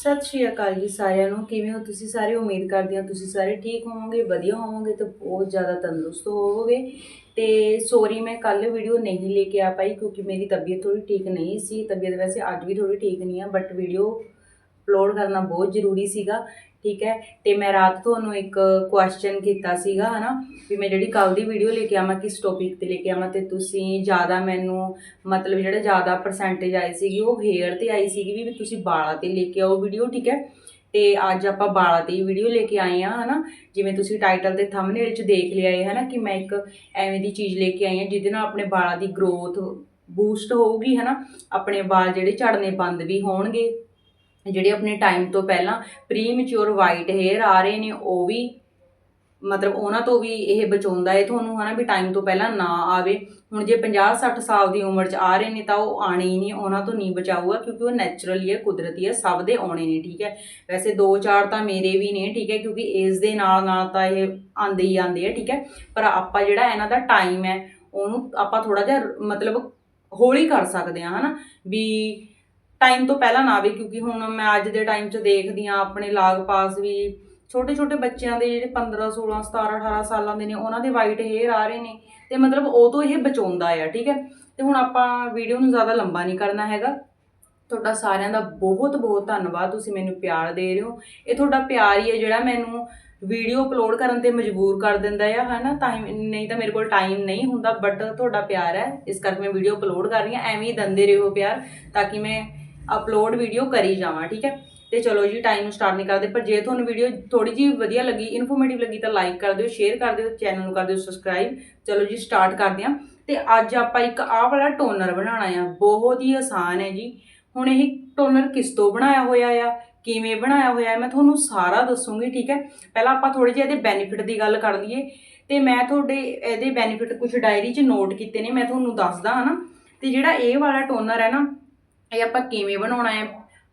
ਸਤਿ ਸ਼੍ਰੀ ਅਕਾਲ ਜੀ ਸਾਰਿਆਂ ਨੂੰ। ਕਿਵੇਂ ਹੋ ਤੁਸੀਂ ਸਾਰੇ? ਉਮੀਦ ਕਰਦੀ ਹਾਂ ਤੁਸੀਂ ਸਾਰੇ ਠੀਕ ਹੋਵੋਗੇ, ਵਧੀਆ ਹੋਵੋਗੇ ਤੇ ਬਹੁਤ ਜ਼ਿਆਦਾ ਤੰਦਰੁਸਤ ਹੋਵੋਗੇ। ਤੇ ਸੋਰੀ ਮੈਂ ਕੱਲ ਵੀਡੀਓ ਨਹੀਂ ਲੈ ਕੇ ਆ ਪਾਈ ਕਿਉਂਕਿ ਮੇਰੀ ਤਬੀਅਤ ਥੋੜੀ ਠੀਕ ਨਹੀਂ ਸੀ। ਤਬੀਅਤ ਵੈਸੇ ਅੱਜ ਵੀ ਥੋੜੀ ਠੀਕ ਨਹੀਂ ਆ ਬਟ ਵੀਡੀਓ ਅਪਲੋਡ ਕਰਨਾ ਬਹੁਤ ਜ਼ਰੂਰੀ ਸੀਗਾ, ਠੀਕ ਹੈ? ਤੇ ਮੈਂ ਰਾਤ ਤੁਹਾਨੂੰ ਇੱਕ ਕੁਐਸਚਨ ਕੀਤਾ ਸੀਗਾ, ਹਨਾ? ਵੀ ਮੈਂ ਜਿਹੜੀ ਕੱਲ ਦੀ ਵੀਡੀਓ ਲੈ ਕੇ ਆਵਾਂ, ਕਿਸ ਟੌਪਿਕ ਤੇ ਲੈ ਕੇ ਆਵਾਂ? ਤੇ ਤੁਸੀਂ ਜ਼ਿਆਦਾ ਮੈਨੂੰ ਮਤਲਬ ਜਿਹੜਾ ਜ਼ਿਆਦਾ ਪਰਸੈਂਟੇਜ ਆਈ ਸੀਗੀ, ਉਹ ਹੇਅਰ ਤੇ ਆਈ ਸੀਗੀ ਵੀ ਤੁਸੀਂ ਬਾਲਾਂ ਤੇ ਲੈ ਕੇ ਆਓ ਵੀਡੀਓ ਠੀਕ ਹੈ? ਤੇ ਅੱਜ ਆਪਾਂ ਵਾਲਾਂ ਤੇ ਵੀਡੀਓ ਲੈ ਕੇ ਆਏ ਆ ਹਨਾ? ਜਿਵੇਂ ਤੁਸੀਂ ਟਾਈਟਲ ਤੇ ਥੰਬਨੇਲ 'ਚ ਦੇਖ ਲਿਆ ਹੈ, ਹਨਾ? ਕਿ ਮੈਂ ਇੱਕ ਐਵੇਂ ਦੀ ਚੀਜ਼ ਲੈ ਕੇ ਆਈ ਆ ਜਿਹਦੇ ਨਾਲ ਆਪਣੇ ਬਾਲਾਂ ਦੀ ਗਰੋਥ ਬੂਸਟ ਹੋਊਗੀ, ਹਨਾ? ਆਪਣੇ ਵਾਲ ਜਿਹੜੇ ਝੜਨੇ ਬੰਦ ਵੀ ਹੋਣਗੇ ਜਿਹੜੇ ਆਪਣੇ ਟਾਈਮ ਤੋਂ ਪਹਿਲਾਂ ਪ੍ਰੀ ਵਾਈਟ ਹੇਅਰ ਆ ਰਹੇ ਨੇ, ਉਹ ਵੀ ਮਤਲਬ ਉਹਨਾਂ ਤੋਂ ਵੀ ਇਹ ਬਚਾਉਂਦਾ ਹੈ, ਤੁਹਾਨੂੰ ਹਨਾ ਵੀ ਟਾਈਮ ਤੋਂ ਪਹਿਲਾਂ ਨਾ ਆਵੇ। ਹੁਣ ਜੇ 50 60 ਸਾਲ ਦੀ ਉਮਰ 'ਚ ਆ ਰਹੇ ਨੇ ਤਾਂ ਉਹ ਆਣੇ ਹੀ ਨਹੀਂ, ਉਹਨਾਂ ਤੋਂ ਨਹੀਂ ਬਚਾਊਗਾ ਕਿਉਂਕਿ ਉਹ ਨੈਚੁਰਲੀ ਹੈ, ਕੁਦਰਤੀ ਹੈ, ਸਭ ਦੇ ਆਉਣੇ ਨੇ, ਠੀਕ ਹੈ। ਵੈਸੇ 2-4 ਤਾਂ ਮੇਰੇ ਵੀ ਨੇ, ਠੀਕ ਹੈ, ਕਿਉਂਕਿ ਏਜ ਦੇ ਨਾਲ ਨਾਲ ਤਾਂ ਇਹ ਆਂਦੇ ਹੀ ਆਂਦੇ ਆ, ਠੀਕ ਹੈ। ਪਰ ਆਪਾਂ ਜਿਹੜਾ ਇਹਨਾਂ ਦਾ ਟਾਈਮ ਹੈ, ਉਹਨੂੰ ਆਪਾਂ ਥੋੜਾ ਜਿਹਾ ਮਤਲਬ ਹੌਲੀ ਕਰ ਸਕਦੇ ਹਾਂ, ਹਨਾ। ਵੀ ਟਾਈਮ ਤੋਂ ਪਹਿਲਾਂ ਨਾ ਆਵੇ, ਕਿਉਂਕਿ ਹੁਣ ਮੈਂ ਅੱਜ ਦੇ ਟਾਈਮ 'ਚ ਦੇਖਦੀ ਆ ਆਪਣੇ ਲਾਗ ਪਾਸ ਵੀ ਛੋਟੇ ਛੋਟੇ ਬੱਚਿਆਂ ਦੇ ਜਿਹੜੇ 15 16 17 18 ਸਾਲਾਂ ਦੇ ਨੇ, ਉਹਨਾਂ ਦੇ ਵਾਈਟ ਹੇਅਰ ਆ ਰਹੇ ਨੇ, ਤੇ ਮਤਲਬ ਉਹ ਤੋਂ ਇਹ ਬਚਾਉਂਦਾ ਆ, ਠੀਕ ਹੈ? ਤੇ ਹੁਣ ਆਪਾਂ ਵੀਡੀਓ ਨੂੰ ਜ਼ਿਆਦਾ ਲੰਬਾ ਨਹੀਂ ਕਰਨਾ ਹੈਗਾ। ਤੁਹਾਡਾ ਸਾਰਿਆਂ ਦਾ ਬਹੁਤ ਬਹੁਤ ਧੰਨਵਾਦ, ਤੁਸੀਂ ਮੈਨੂੰ ਪਿਆਰ ਦੇ ਰਹੇ ਹੋ। ਇਹ ਤੁਹਾਡਾ ਪਿਆਰ ਹੀ ਹੈ ਜਿਹੜਾ ਮੈਨੂੰ ਵੀਡੀਓ ਅਪਲੋਡ ਕਰਨ ਤੇ ਮਜਬੂਰ ਕਰ ਦਿੰਦਾ ਆ, ਹਨਾ? ਤਾਂ ਹੀ- ਨਹੀਂ ਤਾਂ ਮੇਰੇ ਕੋਲ ਟਾਈਮ ਨਹੀਂ ਹੁੰਦਾ ਬਟ ਤੁਹਾਡਾ ਪਿਆਰ ਹੈ, ਇਸ ਕਰਕੇ ਮੈਂ ਵੀਡੀਓ ਅਪਲੋਡ ਕਰ ਰਹੀ ਹਾਂ, ਐਵੇਂ ਹੀ ਦੰਦੇ ਰਹੋ ਪਿਆਰ, ਤਾਂ ਕਿ ਮੈਂ ਅਪਲੋਡ ਵੀਡੀਓ ਕਰੀ ਜਾਵਾਂ, ਠੀਕ ਹੈ? ਤੇ ਚਲੋ ਜੀ ਟਾਈਮ ਨੂੰ ਸਟਾਰਟ ਨਹੀਂ ਕਰਦੇ, ਪਰ ਜੇ ਤੁਹਾਨੂੰ ਵੀਡੀਓ ਥੋੜੀ ਜਿਹੀ ਵਧੀਆ ਲੱਗੀ ਇਨਫੋਰਮੇਟਿਵ ਲੱਗੀ ਤਾਂ ਲਾਈਕ ਕਰ ਦਿਓ ਸ਼ੇਅਰ ਕਰ ਦਿਓ ਚੈਨਲ ਨੂੰ ਕਰ ਦਿਓ ਸਬਸਕ੍ਰਾਈਬ ਚਲੋ ਜੀ ਸਟਾਰਟ ਕਰਦੇ ਹਾਂ। ਤੇ ਅੱਜ ਆਪਾਂ ਇੱਕ ਆਹ ਵਾਲਾ ਟੋਨਰ ਬਣਾਉਣਾ ਆ, ਬਹੁਤ ਹੀ ਆਸਾਨ ਹੈ ਜੀ। ਹੁਣ ਇਹ ਟੋਨਰ ਕਿਸ ਤੋਂ ਬਣਾਇਆ ਹੋਇਆ ਆ, ਕਿਵੇਂ ਬਣਾਇਆ ਹੋਇਆ ਹੈ ਮੈਂ ਤੁਹਾਨੂੰ ਸਾਰਾ ਦੱਸੂਗੀ, ਠੀਕ ਹੈ? ਪਹਿਲਾਂ ਆਪਾਂ ਥੋੜੇ ਜਿਹੇ ਇਹਦੇ ਬੈਨੀਫਿਟ ਦੀ ਗੱਲ ਕਰ ਲਈਏ। ਤੇ ਮੈਂ ਤੁਹਾਡੇ ਇਹਦੇ ਬੈਨੀਫਿਟ ਕੁਝ ਡਾਇਰੀ 'ਚ ਨੋਟ ਕੀਤੇ ਨੇ, ਮੈਂ ਤੁਹਾਨੂੰ ਦੱਸਦਾ, ਹਨਾ? ਤੇ ਜਿਹੜਾ ਇਹ ਵਾਲਾ ਟੋਨਰ ਹੈ ਨਾ ਇਹ ਆਪਾਂ ਕਿਵੇਂ ਬਣਾਉਣਾ ਹੈ,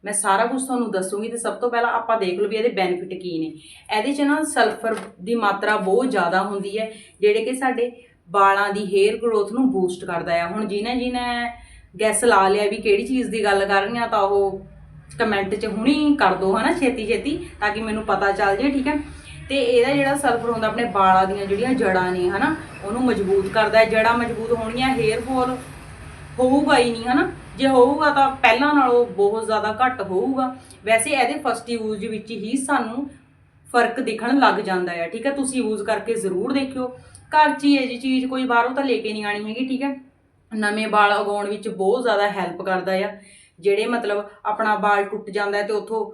ਮੈਂ ਸਾਰਾ ਕੁਝ ਤੁਹਾਨੂੰ ਦੱਸੂਗੀ ਤੇ ਸਭ ਤੋਂ ਪਹਿਲਾਂ ਆਪਾਂ ਦੇਖ ਲਓ ਵੀ ਇਹਦੇ ਬੈਨੀਫਿਟ ਕੀ ਨੇ। ਇਹਦੇ 'ਚ ਨਾ ਸਲਫਰ ਦੀ ਮਾਤਰਾ ਬਹੁਤ ਜ਼ਿਆਦਾ ਹੁੰਦੀ ਹੈ, ਜਿਹੜੇ ਕਿ ਸਾਡੇ ਵਾਲਾਂ ਦੀ ਹੇਅਰ ਗਰੋਥ ਨੂੰ ਬੂਸਟ ਕਰਦਾ ਹੈ ਹੁਣ ਜਿਹਨੇ ਜਿਹਨੇ ਗੈਸ ਲਾ ਲਿਆ ਵੀ ਕਿਹੜੀ ਚੀਜ਼ ਦੀ ਗੱਲ ਕਰ ਰਹੀ ਤਾਂ ਉਹ ਕਮੈਂਟ 'ਚ ਹੁਣੀ ਕਰ ਦਿਓ ਹਨਾ, ਛੇਤੀ ਛੇਤੀ, ਤਾਂ ਕਿ ਮੈਨੂੰ ਪਤਾ ਚੱਲ ਜੇ, ਠੀਕ ਹੈ। ਤੇ ਇਹਦਾ ਜਿਹੜਾ ਸਲਫਰ ਹੁੰਦਾ, ਆਪਣੇ ਵਾਲਾਂ ਦੀਆਂ ਜਿਹੜੀਆਂ ਜੜਾਂ ਨੇ, ਹਨਾ, ਉਹਨੂੰ ਮਜ਼ਬੂਤ ਕਰਦਾ ਹੈ। ਜੜਾਂ ਮਜ਼ਬੂਤ ਹੋਣਗੀਆਂ ਹੇਅਰ ਫਾਲ ਹੋਊਗਾ ਹੀ ਨਹੀਂ, ਹਨਾ। ਜੇ ਹੋਊਗਾ ਤਾਂ ਪਹਿਲਾਂ ਨਾਲੋਂ ਬਹੁਤ ਜ਼ਿਆਦਾ ਘੱਟ ਹੋਊਗਾ। ਵੈਸੇ ਇਹਦੇ ਫਸਟ ਯੂਜ਼ ਵਿੱਚ ਹੀ ਸਾਨੂੰ ਫ਼ਰਕ ਦਿਖਣ ਲੱਗ ਜਾਂਦਾ ਹੈ ਠੀਕ ਹੈ? ਤੁਸੀਂ ਯੂਜ਼ ਕਰਕੇ ਜ਼ਰੂਰ ਦੇਖਿਓ। ਘਰ 'ਚ ਹੀ ਇਹ ਜੀ ਚੀਜ਼ ਕੋਈ ਬਾਹਰੋਂ ਤਾਂ ਲੈ ਕੇ ਨਹੀਂ ਆਣੀ ਹੈਗੀ, ਠੀਕ ਹੈ? ਨਵੇਂ ਵਾਲ ਉਗਾਉਣ ਵਿੱਚ ਬਹੁਤ ਜ਼ਿਆਦਾ ਹੈਲਪ ਕਰਦਾ ਆ। ਜਿਹੜੇ ਮਤਲਬ ਆਪਣਾ ਵਾਲ ਟੁੱਟ ਜਾਂਦਾ ਹੈ ਤੇ ਉਥੋਂ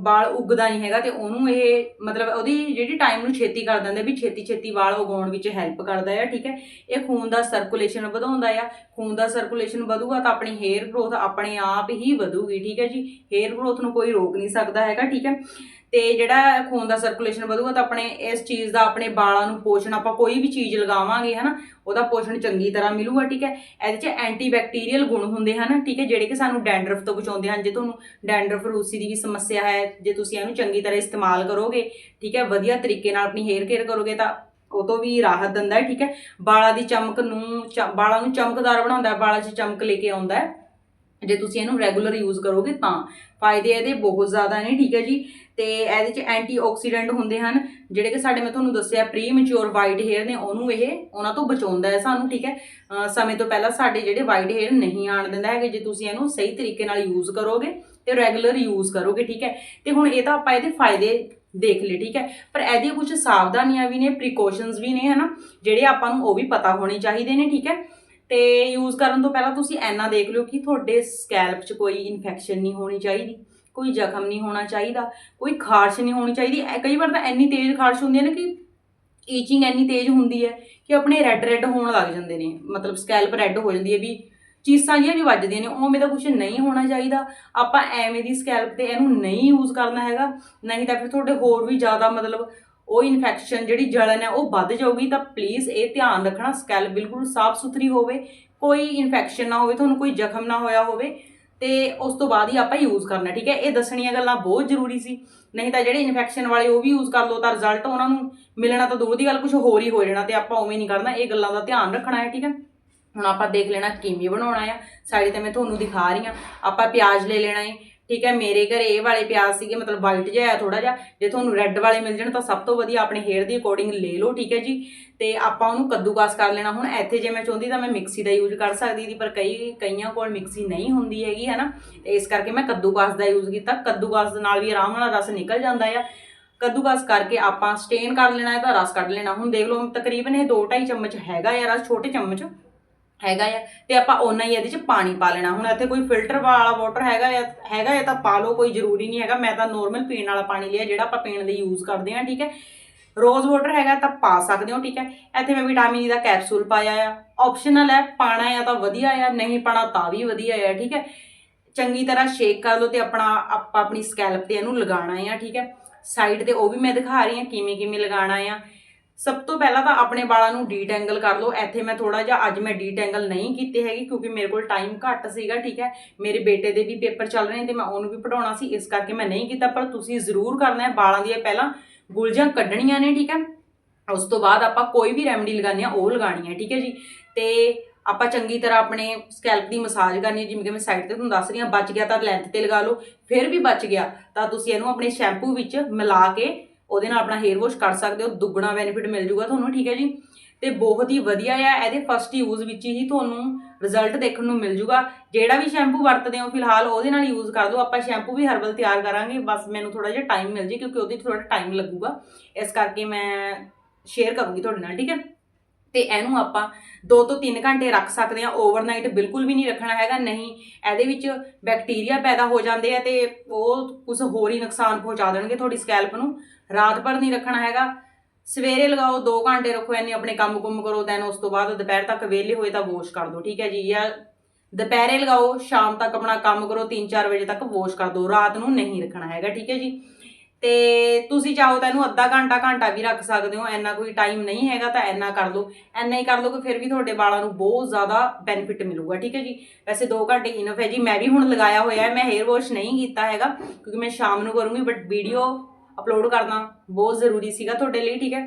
ਵਾਲ ਉੱਗਦਾ ਨਹੀਂ ਹੈਗਾ ਤੇ ਉਹਨੂੰ ਇਹ ਮਤਲਬ ਉਹਦੀ ਜਿਹੜੀ ਟਾਈਮ ਨੂੰ ਛੇਤੀ ਕਰ ਦਿੰਦਾ ਵੀ ਛੇਤੀ ਛੇਤੀ ਵਾਲ ਉਗਾਉਣ ਵਿੱਚ ਹੈਲਪ ਕਰਦਾ ਆ, ਠੀਕ ਹੈ? ਇਹ ਖੂਨ ਦਾ ਸਰਕੂਲੇਸ਼ਨ ਵਧਾਉਂਦਾ ਆ। ਖੂਨ ਦਾ ਸਰਕੂਲੇਸ਼ਨ ਵਧੂਗਾ ਤਾਂ ਆਪਣੀ ਹੇਅਰ ਗਰੋਥ ਆਪਣੇ ਆਪ ਹੀ ਵਧੂਗੀ, ਠੀਕ ਹੈ ਜੀ? ਹੇਅਰ ਗਰੋਥ ਨੂੰ ਕੋਈ ਰੋਕ ਨਹੀਂ ਸਕਦਾ ਹੈਗਾ, ਠੀਕ ਹੈ? ਤੇ ਜਿਹੜਾ ਖੂਨ ਦਾ ਸਰਕੂਲੇਸ਼ਨ ਵਧੂਗਾ ਤਾਂ ਆਪਣੇ ਇਸ ਚੀਜ਼ ਦਾ ਆਪਣੇ ਵਾਲਾਂ ਨੂੰ ਪੋਸ਼ਣ, ਆਪਾਂ ਕੋਈ ਵੀ ਚੀਜ਼ ਲਗਾਵਾਂਗੇ, ਹਨਾ, ਉਹਦਾ ਪੋਸ਼ਣ ਚੰਗੀ ਤਰ੍ਹਾਂ ਮਿਲੂਗਾ, ਠੀਕ ਹੈ? ਇਹਦੇ 'ਚ ਐਂਟੀਬੈਕਟੀਰੀਅਲ ਗੁਣ ਹੁੰਦੇ ਹਨ, ਠੀਕ ਹੈ? ਜਿਹੜੇ ਕਿ ਸਾਨੂੰ ਡੈਂਡਰਫ ਤੋਂ ਬਚਾਉਂਦੇ ਹਨ, ਜੇ ਤੁਹਾਨੂੰ ਡੈਂਡਰਫ ਰੂਸੀ ਦੀ ਵੀ ਸਮੱਸਿਆ ਹੈ, ਜੇ ਤੁਸੀਂ ਇਹਨੂੰ ਚੰਗੀ ਤਰ੍ਹਾਂ ਇਸਤੇਮਾਲ ਕਰੋਗੇ, ਠੀਕ ਹੈ? ਵਧੀਆ ਤਰੀਕੇ ਨਾਲ ਆਪਣੀ ਹੇਅਰ ਕੇਅਰ ਕਰੋਗੇ ਤਾਂ ਉਹ ਤੋਂ ਵੀ ਰਾਹਤ ਦਿੰਦਾ ਹੈ, ਠੀਕ ਹੈ? ਵਾਲਾਂ ਦੀ ਚਮਕ ਨੂੰ, ਚ- ਵਾਲਾਂ ਨੂੰ ਚਮਕਦਾਰ ਬਣਾਉਂਦਾ ਹੈ, ਵਾਲਾਂ 'ਚ ਚਮਕ ਲੈ ਕੇ ਆਉਂਦਾ ਹੈ। ਜੇ ਤੁਸੀਂ ਇਹਨੂੰ ਰੈਗੂਲਰ ਯੂਜ਼ ਕਰੋਗੇ ਤਾਂ ਫਾਇਦੇ ਇਹਦੇ, ਬਹੁਤ ਜ਼ਿਆਦਾ ਨੇ, ਠੀਕ ਹੈ ਜੀ। ਤੇ ਇਹਦੇ 'ਚ ਐਂਟੀਆਕਸੀਡੈਂਟ ਹੁੰਦੇ ਹਨ, ਜਿਹੜੇ ਕਿ ਸਾਡੇ ਮੈਂ ਤੁਹਾਨੂੰ ਦੱਸਿਆ ਪ੍ਰੀ ਮੈਚੁਰ ਵਾਈਟ ਹੇਅਰ ਨੇ, ਉਹਨੂੰ ਇਹ ਉਹਨਾਂ ਤੋਂ ਬਚਾਉਂਦਾ ਹੈ ਸਾਨੂੰ, ਠੀਕ ਹੈ। ਸਮੇਂ ਤੋਂ ਪਹਿਲਾਂ ਸਾਡੇ ਜਿਹੜੇ ਵਾਈਟ ਹੇਅਰ ਨਹੀਂ ਆਣ ਦਿੰਦਾ ਹੈਗਾ, ਜੇ ਤੁਸੀਂ ਇਹਨੂੰ ਸਹੀ ਤਰੀਕੇ ਨਾਲ ਯੂਜ਼ ਕਰੋਗੇ ਤੇ ਰੈਗੂਲਰ ਯੂਜ਼ ਕਰੋਗੇ, ਠੀਕ ਹੈ। ਤੇ ਹੁਣ ਇਹ ਤਾਂ ਆਪਾਂ ਇਹਦੇ ਫਾਇਦੇ ਦੇਖ ਲਏ, ਠੀਕ ਹੈ। ਪਰ ਇਹਦੀਆਂ ਕੁਝ ਸਾਵਧਾਨੀਆਂ ਵੀ ਨੇ ਪ੍ਰੀਕਾਸ਼ਨਸ ਵੀ ਨੇ, ਹਨਾ, ਜਿਹੜੇ ਆਪਾਂ ਨੂੰ ਉਹ ਵੀ ਪਤਾ ਹੋਣੇ ਚਾਹੀਦੇ ਨੇ, ਠੀਕ ਹੈ। ਤੇ ਯੂਜ਼ ਕਰਨ ਤੋਂ ਪਹਿਲਾਂ ਤੁਸੀਂ ਐਨਾ ਦੇਖ ਲਿਓ ਕਿ ਤੁਹਾਡੇ ਸਕੈਲਪ 'ਚ ਕੋਈ ਇਨਫੈਕਸ਼ਨ ਨਹੀਂ ਹੋਣੀ ਚਾਹੀਦੀ, ਕੋਈ ਜ਼ਖਮ ਨਹੀਂ ਹੋਣਾ ਚਾਹੀਦਾ, ਕੋਈ ਖਾਰਸ਼ ਨਹੀਂ ਹੋਣੀ ਚਾਹੀਦੀ। ਕਈ ਵਾਰ ਤਾਂ ਇੰਨੀ ਤੇਜ਼ ਖਾਰਸ਼ ਹੁੰਦੀ ਹੈ ਨਾ ਕਿ ਈਚਿੰਗ ਐਨੀ ਤੇਜ਼ ਹੁੰਦੀ ਹੈ ਕਿ ਆਪਣੇ ਰੈੱਡ ਰੈੱਡ ਹੋਣ ਲੱਗ ਜਾਂਦੇ ਨੇ। ਮਤਲਬ ਸਕੈਲਪ ਰੈੱਡ ਹੋ ਜਾਂਦੀ ਹੈ ਵੀ ਚੀਸਾਂ ਜਿਹੀਆਂ ਵੀ ਵੱਜਦੀਆਂ ਨੇ, ਉਵੇਂ ਦਾ ਕੁਝ ਨਹੀਂ ਹੋਣਾ ਚਾਹੀਦਾ। ਆਪਾਂ ਐਵੇਂ ਦੀ ਸਕੈਲਪ ਤੇ ਇਹਨੂੰ ਨਹੀਂ ਯੂਜ਼ ਕਰਨਾ ਹੈਗਾ, ਨਹੀਂ ਤਾਂ ਫਿਰ ਤੁਹਾਡੇ ਹੋਰ ਵੀ ਜ਼ਿਆਦਾ ਮਤਲਬ ਉਹ ਇਨਫੈਕਸ਼ਨ ਜਿਹੜੀ ਜਲਨ ਹੈ ਉਹ ਵੱਧ ਜਾਊਗੀ, ਤਾਂ ਪਲੀਜ਼ ਇਹ ਧਿਆਨ ਰੱਖਣਾ ਸਕੈਲਪ ਬਿਲਕੁਲ ਸਾਫ਼ ਸੁਥਰੀ ਹੋਵੇ, ਕੋਈ ਇਨਫੈਕਸ਼ਨ ਨਾ ਹੋਵੇ, ਤੁਹਾਨੂੰ ਕੋਈ ਜ਼ਖਮ ਨਾ ਹੋਇਆ ਹੋਵੇ, ਤੇ ਉਸ ਤੋਂ ਬਾਅਦ ਹੀ ਆਪਾਂ ਯੂਜ਼ ਕਰਨਾ, ਠੀਕ ਹੈ? ਇਹ ਦੱਸਣੀਆਂ ਗੱਲਾਂ ਬਹੁਤ ਜ਼ਰੂਰੀ ਸੀ, ਨਹੀਂ ਤਾਂ ਜਿਹੜੇ ਇਨਫੈਕਸ਼ਨ ਵਾਲੇ ਉਹ ਵੀ ਯੂਜ਼ ਕਰ ਲਓ, ਤਾਂ ਰਿਜ਼ਲਟ ਉਹਨਾਂ ਨੂੰ ਮਿਲਣਾ ਤਾਂ ਦੂਰ ਦੀ ਗੱਲ ਕੁਝ ਹੋਰ ਹੀ ਹੋ ਜਾਣਾ, ਤੇ ਆਪਾਂ ਉਵੇਂ ਨਹੀਂ ਕਰਨਾ, ਇਹ ਗੱਲਾਂ ਦਾ ਧਿਆਨ ਰੱਖਣਾ ਹੈ, ਠੀਕ ਹੈ? ਹੁਣ ਆਪਾਂ ਦੇਖ ਲੈਣਾ, ਕਿਵੇਂ ਬਣਾਉਣਾ ਆ ਸਾਈਡ ਤੇ ਮੈਂ ਤੁਹਾਨੂੰ ਦਿਖਾ ਰਹੀ ਹਾਂ, ਆਪਾਂ ਪਿਆਜ਼ ਲੈ ਲੈਣਾ ਹੈ ਠੀਕ ਹੈ, ਮੇਰੇ ਘਰੇ ਇਹ ਵਾਲੇ ਪਿਆਜ਼ ਸੀਗੇ, ਮਤਲਬ ਵਾਈਟ ਜਿਹਾ ਆ ਥੋੜਾ ਜਿਹਾ, ਜੇ ਤੁਹਾਨੂੰ ਰੈੱਡ ਵਾਲੇ ਮਿਲ ਜਾਣ ਤਾਂ ਸਭ ਤੋਂ ਵਧੀਆ ਆਪਣੇ ਹੇਅਰ ਦੀ ਅਕੋਰਡਿੰਗ ਲੈ ਲਓ, ਠੀਕ ਹੈ ਜੀ। ਤੇ ਆਪਾਂ ਉਹਨੂੰ ਕੱਦੂਕਾਸ ਕਰ ਲੈਣਾ। ਹੁਣ ਇੱਥੇ ਜੇ ਮੈਂ ਚਾਹੁੰਦੀ ਤਾਂ ਮੈਂ ਮਿਕਸੀ ਦਾ ਯੂਜ਼ ਕਰ ਸਕਦੀ ਸੀ ਪਰ ਕਈ, ਕਈਆਂ ਕੋਲ ਮਿਕਸੀ ਨਹੀਂ ਹੁੰਦੀ ਹੈਗੀ, ਹੈ ਨਾ? ਤੇ ਇਸ ਕਰਕੇ ਮੈਂ ਕੱਦੂਕਾਸ ਦਾ ਯੂਜ਼ ਕੀਤਾ। ਕੱਦੂਕਾਸ ਦੇ ਨਾਲ ਵੀ ਆਰਾਮ ਨਾਲ ਰਸ ਨਿਕਲ ਜਾਂਦਾ ਆ। ਕੱਦੂਕਸ ਕਰਕੇ ਆਪਾਂ ਸਟੇਨ ਕਰ ਲੈਣਾ ਹੈ ਤਾਂ ਰਸ ਕੱਢ ਲੈਣਾ। ਹੁਣ ਦੇਖ ਲਓ ਤਕਰੀਬਨ ਇਹ 2.5 ਚਮਚ ਹੈਗਾ ਆ ਰਸ, ਛੋਟੇ ਚਮਚ। ਹੈਗਾ ਆ, ਤੇ ਆਪਾਂ ਓਨਾ ਹੀ ਇਹਦੇ ਚ ਪਾਣੀ ਪਾ ਲੈਣਾ। ਹੁਣ ਇੱਥੇ ਕੋਈ ਫਿਲਟਰ ਵਾਲਾ ਵਾਟਰ ਹੈਗਾ ਆ ਹੈਗਾ ਆ ਤਾਂ ਪਾ ਲਓ, ਕੋਈ ਜ਼ਰੂਰੀ ਨਹੀਂ ਹੈਗਾ। ਮੈਂ ਤਾਂ ਨੋਰਮਲ ਪੀਣ ਵਾਲਾ ਪਾਣੀ ਲਿਆ, ਜਿਹੜਾ ਆਪਾਂ ਪੀਣ ਲਈ ਯੂਜ਼ ਕਰਦੇ ਹਾਂ, ਠੀਕ ਹੈ? ਰੋਜ਼ ਵਾਟਰ ਹੈਗਾ ਤਾਂ ਪਾ ਸਕਦੇ ਹੋ, ਠੀਕ ਹੈ? ਇੱਥੇ ਮੈਂ ਵਿਟਾਮਿਨ ਈ e ਦਾ ਕੈਪਸੂਲ ਪਾਇਆ ਆ। ਆਪਸ਼ਨਲ ਹੈ, ਪਾਣਾ ਆ ਤਾਂ ਵਧੀਆ ਆ, ਨਹੀਂ ਪਾਣਾ ਤਾਂ ਵੀ ਵਧੀਆ ਆ, ਠੀਕ ਹੈ? ਚੰਗੀ ਤਰ੍ਹਾਂ ਸ਼ੇਕ ਕਰ ਲਓ ਤੇ ਆਪਣਾ, ਆਪਾਂ ਆਪਣੀ ਸਕੈਲਪ ਤੇ ਇਹਨੂੰ ਲਗਾਉਣਾ ਆ, ਠੀਕ ਹੈ? ਸਾਈਡ ਤੇ ਉਹ ਵੀ ਮੈਂ ਦਿਖਾ ਰਹੀ ਹਾਂ ਕਿਵੇਂ ਕਿਵੇਂ ਲਗਾਉਣਾ ਆ। ਸਭ ਤੋਂ ਪਹਿਲਾਂ ਤਾਂ ਆਪਣੇ ਵਾਲਾਂ ਨੂੰ ਡੀਟੈਂਗਲ ਕਰ ਲਓ। ਇੱਥੇ ਮੈਂ ਥੋੜਾ ਜਿਹਾ ਅੱਜ ਮੈਂ ਡੀਟੈਂਗਲ ਨਹੀਂ ਕੀਤੇ ਹੈਗੇ ਕਿਉਂਕਿ ਮੇਰੇ ਕੋਲ ਟਾਈਮ ਘੱਟ ਸੀਗਾ, ਠੀਕ ਹੈ? ਮੇਰੇ ਬੇਟੇ ਦੇ ਵੀ ਪੇਪਰ ਚੱਲ ਰਹੇ ਨੇ ਤੇ ਮੈਂ ਉਹਨੂੰ ਵੀ ਪੜਾਉਣਾ ਸੀ, ਇਸ ਕਰਕੇ ਮੈਂ ਨਹੀਂ ਕੀਤਾ, ਪਰ ਤੁਸੀਂ ਜ਼ਰੂਰ ਕਰਨਾ ਹੈ। ਵਾਲਾਂ ਦੀਆਂ ਪਹਿਲਾਂ ਗੁਲਜਾਂ ਕੱਢਣੀਆਂ ਨੇ, ਠੀਕ ਹੈ? ਉਸ ਤੋਂ ਬਾਅਦ ਆਪਾਂ ਕੋਈ ਵੀ ਰੈਮਡੀ ਲਗਾਉਂਦੇ ਆ ਉਹ ਲਗਾਣੀ ਹੈ, ਠੀਕ ਹੈ ਜੀ? ਤੇ ਆਪਾਂ ਚੰਗੀ ਤਰ੍ਹਾਂ ਆਪਣੇ ਸਕੈਲਪ ਦੀ ਮਸਾਜ ਕਰਨੀ ਹੈ, ਜਿਵੇਂ ਕਿ ਮੈਂ ਸਾਈਡ ਤੇ ਤੁਹਾਨੂੰ ਦੱਸ ਰਹੀ ਹਾਂ, ਬਚ ਗਿਆ ਤਾਂ ਲੈਂਥ ਤੇ ਲਗਾ ਲਓ। ਫਿਰ ਵੀ ਬਚ ਗਿਆ ਤਾਂ ਤੁਸੀਂ ਇਹਨੂੰ ਆਪਣੇ ਸ਼ੈਂਪੂ ਵਿੱਚ ਮਿਲਾ ਕੇ ਉਹਦੇ ਨਾਲ ਆਪਣਾ ਹੇਅਰ ਵਾਸ਼ ਕਰ ਸਕਦੇ ਹੋ, ਦੁੱਗਣਾ ਬੈਨੀਫਿਟ ਮਿਲ ਜੂਗਾ ਤੁਹਾਨੂੰ, ਠੀਕ ਹੈ ਜੀ? ਤੇ ਬਹੁਤ ਹੀ ਵਧੀਆ ਆ, ਇਹਦੇ ਫਸਟ ਯੂਜ਼ ਵਿੱਚ ਹੀ ਤੁਹਾਨੂੰ ਰਿਜ਼ਲਟ ਦੇਖਣ ਨੂੰ ਮਿਲ ਜੂਗਾ ਜਿਹੜਾ ਵੀ ਸ਼ੈਂਪੂ ਵਰਤਦੇ ਹੋ ਫਿਲਹਾਲ, ਉਹਦੇ ਨਾਲ ਯੂਜ਼ ਕਰ ਦਿਓ। ਆਪਾਂ ਸ਼ੈਂਪੂ ਵੀ ਹਰਬਲ ਤਿਆਰ ਕਰਾਂਗੇ, ਬਸ ਮੈਨੂੰ ਥੋੜਾ ਜਿਹਾ ਟਾਈਮ ਮਿਲ ਜੇ ਕਿਉਂਕਿ ਉਹਦੇ 'ਚ ਥੋੜਾ ਟਾਈਮ ਲੱਗੂਗਾ। ਇਸ ਕਰਕੇ ਮੈਂ ਸ਼ੇਅਰ ਕਰੂੰਗੀ ਤੁਹਾਡੇ ਨਾਲ, ਠੀਕ ਹੈ? ਤੇ ਇਹਨੂੰ ਆਪਾਂ 2 ਤੋਂ 3 ਘੰਟੇ ਰੱਖ ਸਕਦੇ ਹਾਂ। ਓਵਰਨਾਈਟ ਬਿਲਕੁਲ ਵੀ ਨਹੀਂ ਰੱਖਣਾ ਹੈਗਾ, ਨਹੀਂ, ਇਹਦੇ ਵਿੱਚ ਬੈਕਟੀਰੀਆ ਪੈਦਾ ਹੋ ਜਾਂਦੇ ਆ ਤੇ ਉਹ ਕੁਝ ਹੋਰ ਹੀ ਨੁਕਸਾਨ ਪਹੁੰਚਾ ਦੇਣਗੇ ਤੁਹਾਡੀ ਸਕੈਲਪ ਨੂੰ। ਰਾਤ ਭਰ ਨਹੀਂ ਰੱਖਣਾ ਹੈਗਾ। ਸਵੇਰੇ ਲਗਾਓ 2 ਘੰਟੇ ਰੱਖੋ ਐਨੇ ਆਪਣੇ ਕੰਮ ਕੁੰਮ ਕਰੋ ਦੈਨ ਉਸ ਤੋਂ ਬਾਅਦ ਦੁਪਹਿਰ ਤੱਕ ਵਿਹਲੇ ਹੋਏ ਤਾਂ ਵਾਸ਼ ਕਰ ਦਿਓ, ਠੀਕ ਹੈ ਜੀ। ਜਾਂ ਦੁਪਹਿਰੇ ਲਗਾਓ, ਸ਼ਾਮ ਤੱਕ ਆਪਣਾ ਕੰਮ ਕਰੋ 3-4 ਵਜੇ ਤੱਕ ਵਾਸ਼ ਕਰ ਦਿਓ, ਰਾਤ ਨੂੰ ਨਹੀਂ ਰੱਖਣਾ ਹੈਗਾ, ਠੀਕ ਹੈ ਜੀ। ਤੇ ਤੁਸੀਂ ਚਾਹੋ ਤਾਂ ਇਹਨੂੰ ਅੱਧਾ ਘੰਟਾ ਘੰਟਾ ਵੀ ਰੱਖ ਸਕਦੇ ਹੋ, ਇੰਨਾ ਕੋਈ ਟਾਈਮ ਨਹੀਂ ਹੈਗਾ ਤਾਂ ਇੰਨਾ ਕਰ ਲਓ ਇੰਨਾ ਹੀ ਕਰ ਲਓ ਕਿ ਫਿਰ ਵੀ ਤੁਹਾਡੇ ਵਾਲਾਂ ਨੂੰ ਬਹੁਤ ਜ਼ਿਆਦਾ ਬੈਨੀਫਿਟ ਮਿਲੂਗਾ, ਠੀਕ ਹੈ ਜੀ। ਵੈਸੇ 2 ਘੰਟੇ ਇਨਫ ਹੈ ਜੀ, ਮੈਂ ਵੀ ਹੁਣ ਲਗਾਇਆ ਹੋਇਆ ਹੈ, ਮੈਂ ਹੇਅਰ ਵਾਸ਼ ਨਹੀਂ ਕੀਤਾ ਹੈਗਾ, ਕਿਉਂਕਿ ਮੈਂ ਸ਼ਾਮ ਨੂੰ ਕਰੂੰਗੀ ਬਟ ਵੀਡੀਓ ਅਪਲੋਡ ਕਰਨਾ ਬਹੁਤ ਜ਼ਰੂਰੀ ਸੀਗਾ ਤੁਹਾਡੇ ਲਈ, ਠੀਕ ਹੈ?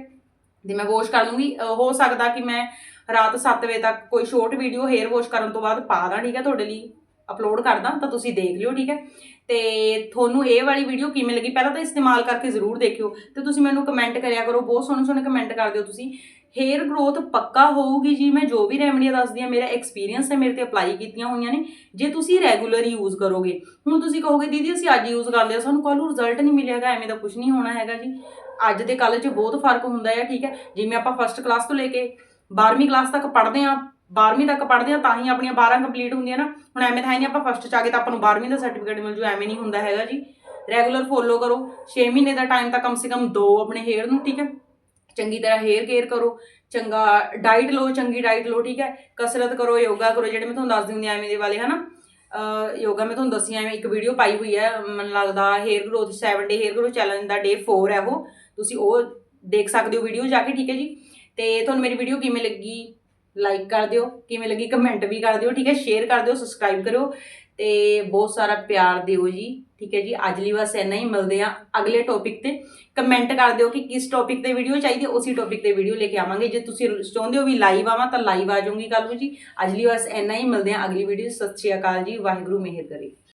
ਤੇ ਮੈਂ ਵਾਸ਼ ਕਰ ਲੂੰਗੀ। ਹੋ ਸਕਦਾ ਕਿ ਮੈਂ ਰਾਤ 7 ਵਜੇ ਤੱਕ ਕੋਈ ਸ਼ੋਰਟ ਵੀਡੀਓ ਹੇਅਰ ਵਾਸ਼ ਕਰਨ ਤੋਂ ਬਾਅਦ ਪਾ ਦਾਂ, ਠੀਕ ਹੈ, ਤੁਹਾਡੇ ਲਈ ਅਪਲੋਡ ਕਰਦਾ, ਤਾਂ ਤੁਸੀਂ ਦੇਖ ਲਿਓ, ਠੀਕ ਹੈ? ਤੇ ਤੁਹਾਨੂੰ ਇਹ ਵਾਲੀ ਵੀਡੀਓ ਕਿਵੇਂ ਲੱਗੀ? ਪਹਿਲਾਂ ਤਾਂ ਇਸਤੇਮਾਲ ਕਰਕੇ ਜ਼ਰੂਰ ਦੇਖਿਓ। ਤੇ ਤੁਸੀਂ ਮੈਨੂੰ ਕਮੈਂਟ ਕਰਿਆ ਕਰੋ, ਬਹੁਤ ਸੋਹਣੇ ਸੋਹਣੇ ਕਮੈਂਟ ਕਰਦੇ ਹੋ ਤੁਸੀਂ। ਹੇਅਰ ਗਰੋਥ ਪੱਕਾ ਹੋਊਗੀ ਜੀ, ਮੈਂ ਜੋ ਵੀ ਰੈਮਡੀਆਂ ਦੱਸਦੀ ਹਾਂ, ਮੇਰਾ ਐਕਸਪੀਰੀਅੰਸ ਹੈ, ਮੇਰੇ ਤੇ ਅਪਲਾਈ ਕੀਤੀਆਂ ਹੋਈਆਂ ਨੇ। ਜੇ ਤੁਸੀਂ ਰੈਗੂਲਰ ਯੂਜ਼ ਕਰੋਗੇ, ਹੁਣ ਤੁਸੀਂ ਕਹੋਗੇ, ਦੀਦੀ, ਅਸੀਂ ਅੱਜ ਯੂਜ਼ ਕਰ ਲਿਆ, ਸਾਨੂੰ ਕੱਲ੍ਹ ਨੂੰ ਰਿਜ਼ਲਟ ਨਹੀਂ ਮਿਲਿਆ ਹੈਗਾ, ਐਵੇਂ ਦਾ ਕੁਝ ਨਹੀਂ ਹੋਣਾ ਹੈਗਾ ਜੀ। ਅੱਜ ਦੇ ਕੱਲ੍ਹ 'ਚ ਬਹੁਤ ਫ਼ਰਕ ਹੁੰਦਾ ਹੈ, ਠੀਕ ਹੈ? ਜਿਵੇਂ ਆਪਾਂ ਫਸਟ ਕਲਾਸ ਤੋਂ ਲੈ ਕੇ 12ਵੀਂ ਕਲਾਸ ਤੱਕ ਪੜ੍ਹਦੇ ਹਾਂ 12ਵੀਂ ਤੱਕ ਪੜ੍ਹਦੇ ਹਾਂ, ਤਾਂ ਹੀ ਆਪਣੀਆਂ 12 ਕੰਪਲੀਟ ਹੁੰਦੀਆਂ ਨਾ। ਹੁਣ ਐਵੇਂ ਤਾਂ ਹੈ ਨਹੀਂ, ਆਪਾਂ ਫਸਟ ਚ ਆ ਕੇ ਤਾਂ ਆਪਾਂ ਨੂੰ 12ਵੀਂ ਦਾ ਸਰਟੀਫਿਕੇਟ ਮਿਲ ਜੂ, ਐਵੇਂ ਨਹੀਂ ਹੁੰਦਾ ਹੈਗਾ ਜੀ। ਰੈਗੂਲਰ ਫੋਲੋ ਕਰੋ 6 ਮਹੀਨੇ ਦਾ ਟਾਈਮ ਤਾਂ ਕਮ ਸੇ ਕਮ ਦੋ ਆਪਣੇ ਹੇਅਰ ਨੂੰ, ਠੀਕ ਹੈ? ਚੰਗੀ ਤਰ੍ਹਾਂ ਹੇਅਰ ਕੇਅਰ ਕਰੋ, ਚੰਗਾ ਡਾਈਟ ਲਓ, ਚੰਗੀ ਡਾਈਟ ਲਓ, ਠੀਕ ਹੈ? ਕਸਰਤ ਕਰੋ ਯੋਗਾ ਕਰੋ, ਜਿਹੜੇ ਮੈਂ ਤੁਹਾਨੂੰ ਦੱਸ ਦਿੰਦੀ ਐਵੇਂ ਦੇ ਵਾਲੇ, ਹਨਾ? ਯੋਗਾ ਮੈਂ ਤੁਹਾਨੂੰ ਦੱਸੀ ਐਵੇਂ ਇੱਕ ਵੀਡੀਓ ਪਾਈ ਹੋਈ ਹੈ, ਮੈਨੂੰ ਲੱਗਦਾ hair growth 7 day hair growth challenge ਦਾ ਡੇ 4 ਹੈ ਉਹ। ਤੁਸੀਂ ਉਹ ਦੇਖ ਸਕਦੇ ਹੋ ਵੀਡੀਓ ਜਾ ਕੇ, ਠੀਕ ਹੈ ਜੀ? ਤੇ ਤੁਹਾਨੂੰ ਮੇਰੀ ਵੀਡੀਓ ਕਿਵੇਂ ਲੱਗੀ ਲਾਈਕ ਕਰ ਦਿਓ, ਕਿਵੇਂ ਲੱਗੀ ਕਮੈਂਟ ਵੀ ਕਰ ਦਿਓ, ਠੀਕ ਹੈ? ਸ਼ੇਅਰ ਕਰ ਦਿਓ ਸਬਸਕ੍ਰਾਈਬ ਕਰਿਓ। ਤੇ ਬਹੁਤ ਸਾਰਾ ਪਿਆਰ ਦਿਓ ਜੀ, ਠੀਕ ਹੈ ਜੀ। ਅੱਜ ਲਈ ਬਸ ਇੰਨਾ ਹੀ, ਮਿਲਦੇ ਆ ਅਗਲੇ ਟੌਪਿਕ ਤੇ। ਕਮੈਂਟ ਕਰ ਦਿਓ ਕਿ ਕਿਸ ਟੌਪਿਕ ਤੇ ਵੀਡੀਓ ਚਾਹੀਦੀ ਹੈ, ਉਸੇ ਟੌਪਿਕ ਤੇ ਵੀਡੀਓ ਲੈ ਕੇ ਆਵਾਂਗੇ। ਜੇ ਤੁਸੀਂ ਚਾਹੁੰਦੇ ਹੋ ਵੀ ਲਾਈਵ ਆਵਾਂ ਤਾਂ ਲਾਈਵ ਆ ਜਾਊਂਗੀ ਕੱਲ ਨੂੰ ਜੀ। ਅੱਜ ਲਈ ਬਸ ਇੰਨਾ ਹੀ, ਮਿਲਦੇ ਆ ਅਗਲੀ ਵੀਡੀਓ ਸਤਿ ਸ਼੍ਰੀ ਅਕਾਲ ਜੀ, ਵਾਹਿਗੁਰੂ, ਮਿਹਰ ਕਰੇ।